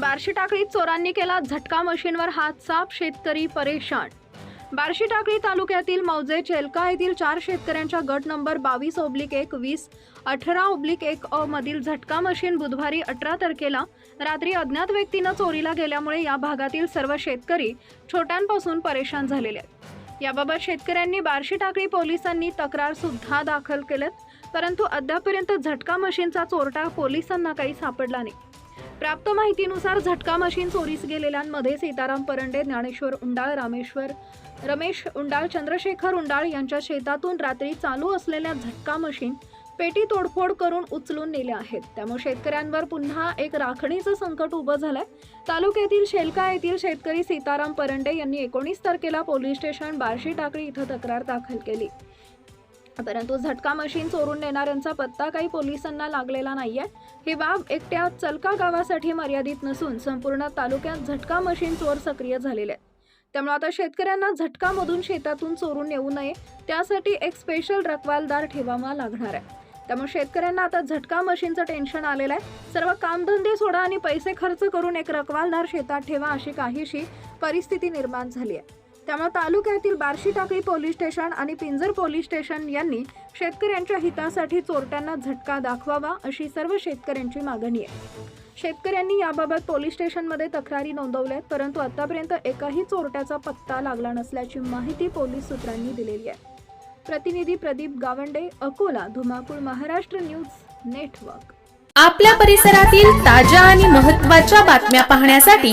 बार्शी टाकळीत चोरांनी केला झटका मशीनवर हात साप शेतकरी परेशान. बार्शी टाकळी तालुक्यातील मौजे चेलका येथील चार शेतकऱ्यांच्या गट नंबर बावीस ओब्लिक एक वीस अठरा ओब्लिक एक अ मधील झटका मशीन बुधवारी अठरा तारखेला रात्री अज्ञात व्यक्तीनं चोरीला गेल्यामुळे या भागातील सर्व शेतकरी छोट्यांपासून परेशान झालेले आहेत. याबाबत शेतकऱ्यांनी बार्शी टाकळी पोलिसांनी तक्रार सुद्धा दाखल केल्यात परंतु अद्यापर्यंत झटका मशीनचा चोरटा पोलिसांना काही सापडला नाही. प्राप्त माहितीनुसार झटका मशीन चोरीस गेलेल्यांमध्ये सीताराम परंडे ज्ञानेश्वर उंडाळ रामेश्वर रमेश उंडाळ चंद्रशेखर उंडाळ यांच्या शेतातून रात्री चालू असलेल्या झटका मशीन पेटी तोडफोड करून उचलून नेले आहेत. त्यामुळे शेतकऱ्यांवर पुन्हा एक राखणीचं संकट उभं झालंय. तालुक्यातील शेलका येथील शेतकरी सीताराम परंडे यांनी एकोणीस तारखेला पोलीस स्टेशन बार्शी टाकळी इथं तक्रार दाखल केली. परंतु झटका मशीन चोरून नेणाऱ्यांचा पत्ता काही पोलिसांना लागलेला नाहीये. ही बाब एकट्या चलका गावासाठी मर्यादित नसून संपूर्ण तालुक्यात झटका मशीन चोर सक्रिय झालेले आहेत. त्यामुळे आता शेतकऱ्यांना झटकामधून शेतातून चोरून येऊ नये त्यासाठी एक स्पेशल रखवालदार ठेवावा लागणार आहे. त्यामुळे शेतकऱ्यांना आता झटका मशीनचं टेन्शन आलेलं आहे. सर्व कामधंदे सोडा आणि पैसे खर्च करून एक रखवालदार शेतात ठेवा अशी काहीशी परिस्थिती निर्माण झाली आहे. त्यामुळे तालुक्यातील बार्शी टाकळी पोलीस स्टेशन आणि पिंजर पोलीस स्टेशन यांनी शेतकऱ्यांच्या हितासाठी चोरट्यांना झटका दाखवावा अशी सर्व शेतकऱ्यांची मागणी आहे. शेतकऱ्यांनी याबाबत पोलीस स्टेशनमध्ये तक्रारी नोंदवल्या आहेत परंतु आतापर्यंत एकाही चोरट्याचा पत्ता लागला नसल्याची माहिती पोलीस सूत्रांनी दिलेली आहे. प्रतिनिधी प्रदीप गावंडे अकोला धुमाकूळ महाराष्ट्र न्यूज नेटवर्क. आपल्या परिसरातील ताज्या आणि महत्त्वाच्या बातम्या पाहण्यासाठी